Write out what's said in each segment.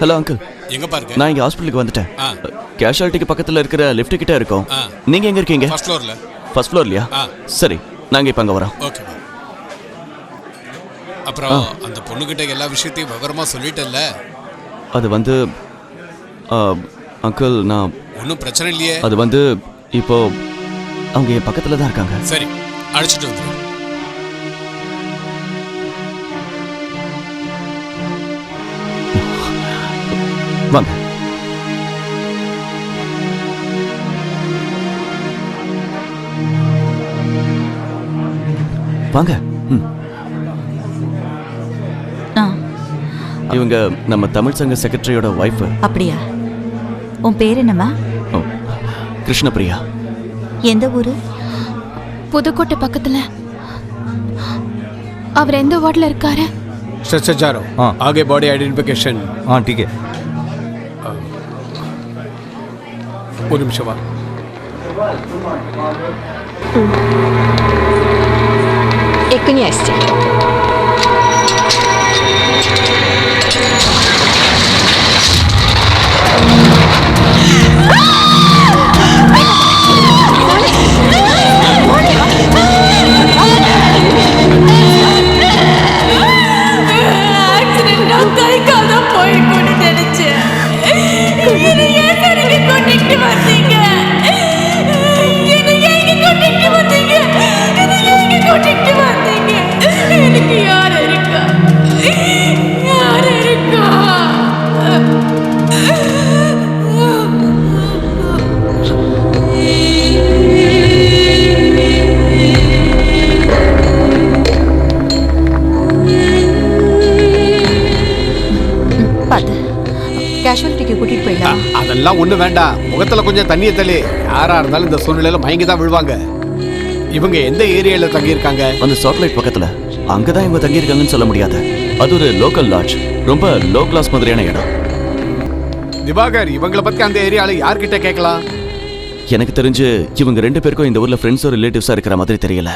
Hello uncle எங்க பாருங்க நான் இங்க ஹாஸ்பிட்டலுக்கு வந்துட்டேன். கேஷுவாலிட்டிக்கு பக்கத்துல இருக்கிற லிஃப்ட் கிட்ட இருக்கோம். நீங்க எங்க இருக்கீங்க? ஃபர்ஸ்ட் ஃப்ளோர்ல ஃபர்ஸ்ட் ஃப்ளோர்லையா. சரி நாங்க இப்ப அங்க வரோம். ஓகே அப்புறம் அந்த பொண்ணுகிட்ட எல்லா விஷயத்தையும் விவரமா சொல்லிட்டல்ல அது வந்து அங்கிள் நான் ஒன்றும் பிரச்சனை இல்லையே. அது வந்து இப்போ அவங்க என் பக்கத்துல தான் இருக்காங்க. சரி அழைச்சிட்டு வந்துரு. வாங்க வாங்க ம். ஆ இவங்க நம்ம தமிழ் சங்க செக்ரட்டரியோட ஒய்ஃப் அப்படியா உன் பேர் என்னம்மா கிருஷ்ணபிரியா எந்த ஊரு புதுக்கோட்டை பக்கத்துல அவர் எந்த வார்டில் இருக்காரு सच जा रहा हाँ। आगे बॉडी आइडेंटिफिकेशन हाँ ठीक है Oni Michava. И князь. Ah! ஒண்ணு வேண்டாம். முகத்துல கொஞ்சம் தண்ணியை தள்ளி. யாரா இருந்தாலும் இந்த சூழ்நிலையில மயங்கி தான் விழுவாங்க. இவங்க எந்த ஏரியால தங்கி இருக்காங்க அந்த சாட்டலைட் பக்கத்துல. அங்கதான் இவங்க தங்கியிருக்காங்கன்னு சொல்ல முடியாது. அது ஒரு லோக்கல் லாட்ஜ் ரொம்ப லோ கிளாஸ் மாதிரியான இடம். திவாகர் இவங்கள பத்தி அந்த ஏரியால யார்கிட்ட கேட்கலாம்? எனக்கு தெரிஞ்சு இவங்க ரெண்டு பேருக்கும் இந்த ஊர்ல ஃப்ரெண்ட்ஸோ ரிலேட்டிவ்ஸா இருக்கிற மாதிரி தெரியல.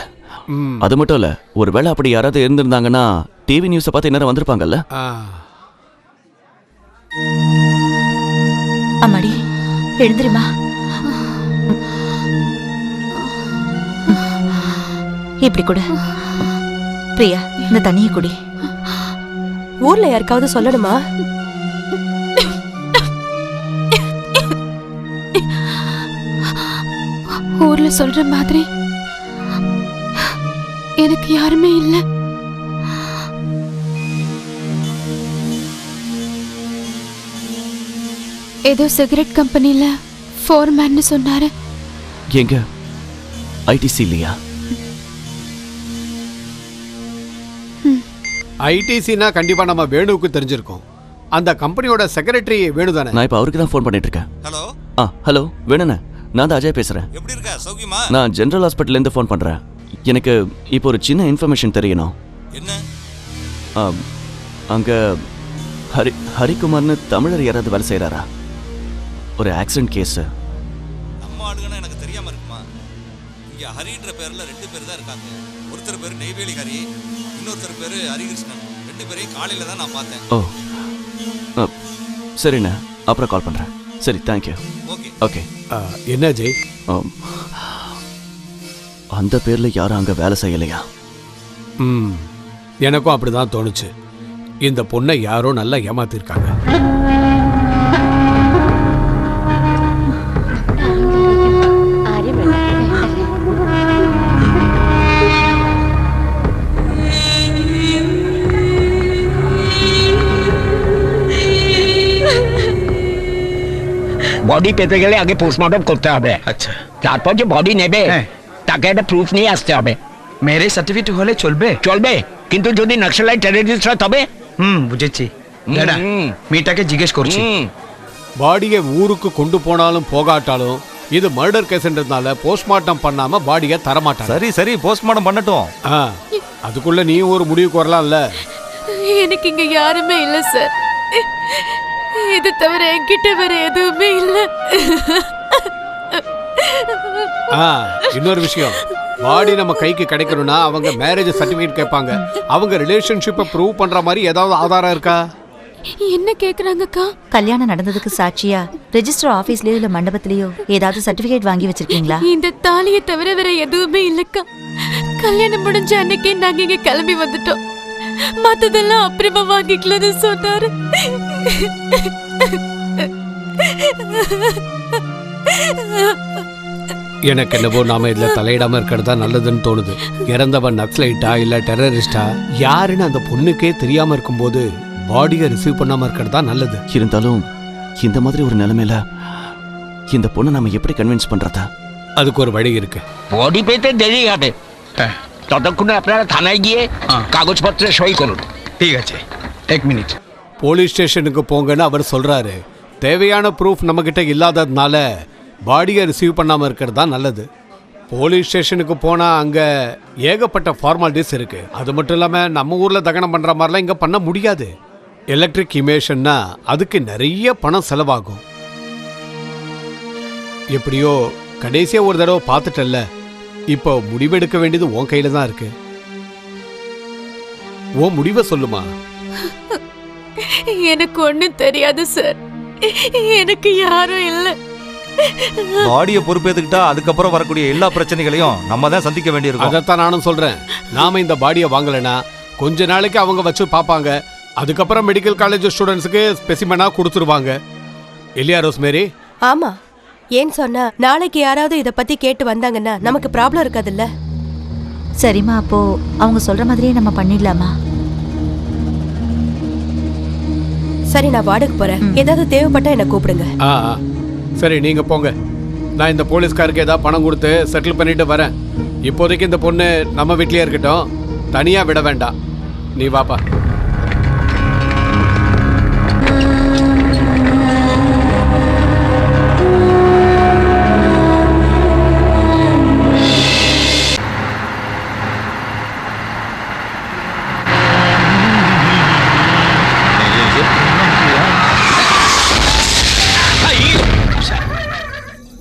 அது மட்டும் இல்ல ஒருவேளை அப்படி யாராவது இருந்திருந்தாங்கன்னா டிவி நியூஸை பார்த்து நேரம் வந்திருப்பாங்கல்ல. அம்மாடி எழுந்திரிமா? இப்படி கூட. பிரியா இந்த தண்ணியை குடி. ஊர்ல யாருக்காவது சொல்லணுமா? ஊர்ல சொல்ற மாதிரி எனக்கு யாருமே இல்ல. ஏதோ சிகரெட் கம்பெனில ஃபோர்மேன்னு சொன்னாரு. எங்க? ஐடிசி இல்லையா? ஐடிசினா கண்டிப்பா நம்ம வேணுவுக்கு தெரிஞ்சிருக்கோம். அந்த கம்பெனியோட செக்ரட்டரி வேணு தானே நான் இப்போ அவருக்கு தான் ஃபோன் பண்ணிட்டு இருக்கேன் ஹலோ? ஆ ஹலோ வேணுண்ணே. நான் தான் அஜய் பேசுறேன். எப்படி இருக்க சௌக்கியமா? நான் ஜெனரல் ஹாஸ்பிட்டல்லேருந்து ஃபோன் பண்றேன். எனக்கு இப்போ ஒரு சின்ன இன்ஃபர்மேஷன் தெரியணும். என்ன? ஆ, அங்க ஹரி ஹரிகுமார்னு தமிழர் யாராவது வேலை செய்கிறாரா ஒரு ஆக்சிடென்ட் கேஸு நம்ம ஆளுங்கன்னா எனக்கு தெரியாம இருக்குமா? இங்க ஹரின்ற பேர்ல ரெண்டு பேர் தான் இருக்காங்க. ஒருத்தர் பேர் நெய்வேலி ஹரி இன்னொருத்தர் பேர் ஹரிகிருஷ்ணன். ரெண்டு பேரையும் காலையில தான் நான் பார்த்தேன். ஓ. சரிண்ணே. அப்புறம் கால் பண்ணுறேன் சரி தேங்க்யூ ஓகே. ஓகே. ஆ, என்ன ஜெய். அந்த பேரில் யாரும் அங்கே வேலை செய்யலையா? ம். எனக்கும் அப்படிதான் தோணுச்சு. இந்த பொண்ணை யாரோ நல்லா ஏமாத்திருக்காங்க. বডি পেতে গেলে আগে পোস্টমর্টম করতে হবে আচ্ছা তারপর যে বডি নেবে হ্যাঁ। তাকে একটা প্রুফ নিয়ে আসতে হবে মেরে সার্টিফিকেট হলে চলবে চলবে কিন্তু যদি নক্সালাইট টেররিস্ট হয় তবে হুম বুঝেছি দাদা হুম। মেয়েটাকে জিজ্ঞেস করছি ம், பாடியை ஊருக்கு கொண்டு போனாலும் போகாட்டாலும் இது மர்டர் கேஸ்ன்றதுனால போஸ்ட்மார்ட்டம் பண்ணாம பாடியை தரமாட்டாங்க சரி சரி போஸ்ட்மார்ட்டம் பண்ணட்டும் ஆ, அதுக்குள்ள நீ ஒரு முடிவுக்கு வரலாம்ல எனக்கு இங்க யாருமே இல்ல சார் இது தவிர என்கிட்ட வேற எதுவுமே இல்ல. ஆ, இன்னொரு விஷயம். பாடி நம்ம கைக்கு கிடைக்கணும்னா அவங்க மேரேஜ் சர்டிபிகேட் கேட்பாங்க. அவங்க ரிலேஷன்ஷிப்பை ப்ரூவ் பண்ற மாதிரி ஏதாவது ஆதாரம் இருக்கா? என்ன கேக்குறாங்கக்கா? கல்யாணம் நடந்ததுக்கு சாட்சியா? ரெஜிஸ்டர் ஆபீஸ்லயோ இல்ல மண்டபத்திலயோ ஏதாவது சர்டிபிகேட் வாங்கி வச்சிருக்கீங்களா? இந்த தாலியை தவிர வேற எதுவுமே இல்லக்கா. கல்யாணம் முடிஞ்ச அன்னைக்கே நாங்க இங்க கிளம்பி வந்துட்டோம். மத்ததெல்லாம் அப்புறமா வாங்கிக்கலாம்னு சொன்னாரு. எனக்கு என்னவோ நாம இதுல தலையிடாம இருக்கிறது நல்லதுன்னு தோணுது. இறந்தவன் நக்சலைட்டா இல்ல டெரரிஸ்டா? யாருன்னு அந்த பொண்ணுக்கே தெரியாம இருக்கும்போது பாடியை ரிசீவ் பண்ணாம இருக்கிறது நல்லது. இருந்தாலும் இந்த மாதிரி ஒரு நிலைமையில இந்த பொண்ணை நம்ம எப்படி கன்வின்ஸ் பண்றதா? அதுக்கு ஒரு வழி இருக்கு. பாடி பேத்தே தெரியாது ততক্ষণে আপনারা থানায় গিয়ে হ্যাঁ। কাগজপত্রে সই করুন ঠিক আছে এক মিনিট போலீஸ் ஸ்டேஷனுக்கு போங்கன்னு அவர் சொல்றாரு தேவையான ப்ரூஃப் நம்மகிட்ட இல்லாததுனால பாடியை ரிசீவ் பண்ணாம இருக்கிறது தான் நல்லது போலீஸ் ஸ்டேஷனுக்கு போனா அங்க ஏகப்பட்ட ஃபார்மாலிட்டிஸ் இருக்கு அது மட்டும் இல்லாம நம்ம ஊர்ல தகனம் பண்ற மாதிரிலாம் இங்க பண்ண முடியாது எலக்ட்ரிக் இமேஷன்னா அதுக்கு நிறைய பணம் செலவாகும் எப்படியோ கடைசியா ஒரு தடவை பார்த்துட்டல்ல இப்போ முடிவெடுக்க வேண்டியது உன் கையில தான் இருக்கு. உன் முடிவை சொல்லுமா? எனக்கு ஒண்ணும் தெரியாது சார் எனக்கு யாரும் இல்லை. பாடியை பொறுப்பேற்றுக்கிட்டா அதுக்கப்புறம் வரக்கூடிய எல்லா பிரச்சனைகளையும் நம்ம தான் சந்திக்க வேண்டியிருக்கும். அதைத்தான் நானும் சொல்றேன். நாம இந்த பாடியை வாங்கலைன்னா கொஞ்ச நாளைக்கு அவங்க வச்சு பார்ப்பாங்க. அதுக்கப்புறம் மெடிக்கல் காலேஜ் ஸ்டூடெண்ட்ஸுக்கு ஸ்பெசிமனா கொடுத்துருவாங்க. இல்லையா ரோஸ்மேரி ஆமா. ஏன் சொன்னா நாளைக்கு யாராவது இத பத்தி கேட்டு வந்தாங்கன்னா நமக்கு ப்ராப்ளம் இருக்காதுல்ல? சரிம்மா அப்போ அவங்க சொல்ற மாதிரியே நம்ம பண்ணிடலாமா? சரி நான் வார்டுக்கு போறேன். ஏதாவது தேவைப்பட்டா என்ன கூப்பிடுங்க. ஆ ஆ. சரி நீங்க போங்க. நான் இந்த போலீஸ்காருக்கு ஏதாவது பணம் கொடுத்து செட்டில் பண்ணிட்டு வரேன். இப்போதைக்கு இந்த பொண்ணு நம்ம வீட்லயே இருக்கட்டும். தனியா விட வேண்டாம். நீ வாப்பா.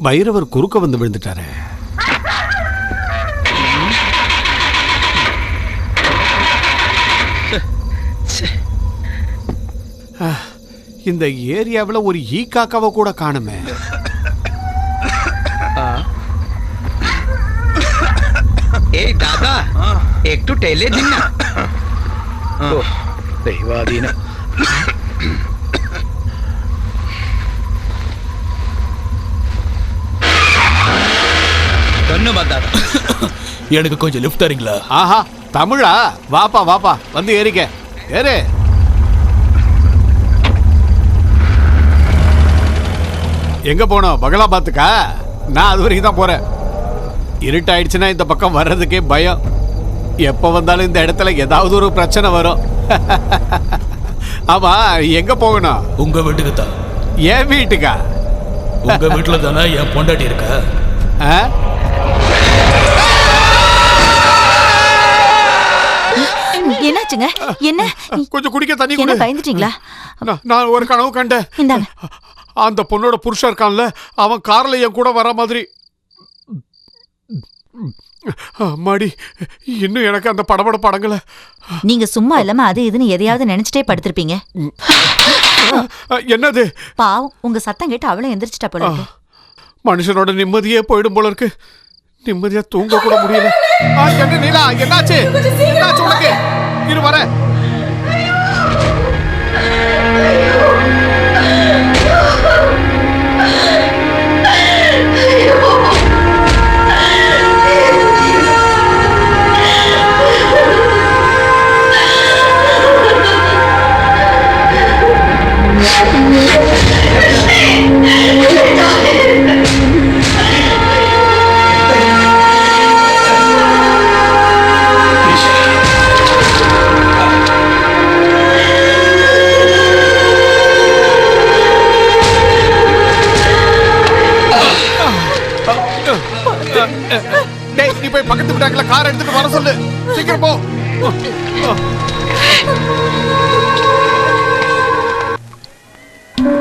பைரவர் குறுக்க வந்து விழுந்துட்டாரு. இந்த ஏரியாவில் ஒரு ஈ காக்காவை கூட காணுமே. ஏய் தாதா একটু টেলে দিন না இன்னும் வந்தார் எனக்கு கொஞ்சம் லிஃப்ட் தரீங்களா? ஆஹா தமிழா? வாப்பா வாப்பா வந்து ஏறிக்க. ஏறு. எங்க போனோம்? பகலாபாத்துக்கா? நான் அது வரைக்கும் தான் போறேன். இருட்டாயிடுச்சுன்னா இந்த பக்கம் வர்றதுக்கே பயம். எப்போ வந்தாலும் இந்த இடத்துல ஏதாவது ஒரு பிரச்சனை வரும். ஆமா எங்க போகணும்? உங்க வீட்டுக்கு தான். என் வீட்டுக்கா? உங்க வீட்டில் தானே என் பொண்டாட்டி இருக்கா? ஆ? என்னாச்சுங்க என்ன? கொஞ்சம் குடிக்க தண்ணி கொடு. பயந்துட்டீங்களா? நான்- ஒரு கனவு கண்டேன். இந்தாங்க. அந்த பொண்ணோட புருஷன் இருக்கான்ல அவன் கார்ல என் கூட வர மாதிரி. அம்மாடி இன்னும் எனக்கு அந்த படபட படங்கள நீங்க சும்மா இல்லாம அது இதுன்னு எதையாவது நினைச்சிட்டே படுத்திருப்பீங்க. என்னது? பாவம் உங்க சத்தம் கேட்டு அவளும் எந்திரிச்சிட்டா போல. மனுஷனோட நிம்மதியே போயிடும் போல இருக்கு. நிம்மதியா தூங்க கூட முடியல. என்ன நீலா என்னாச்சு? என்னாச்சு உனக்கு? இரு வரேன்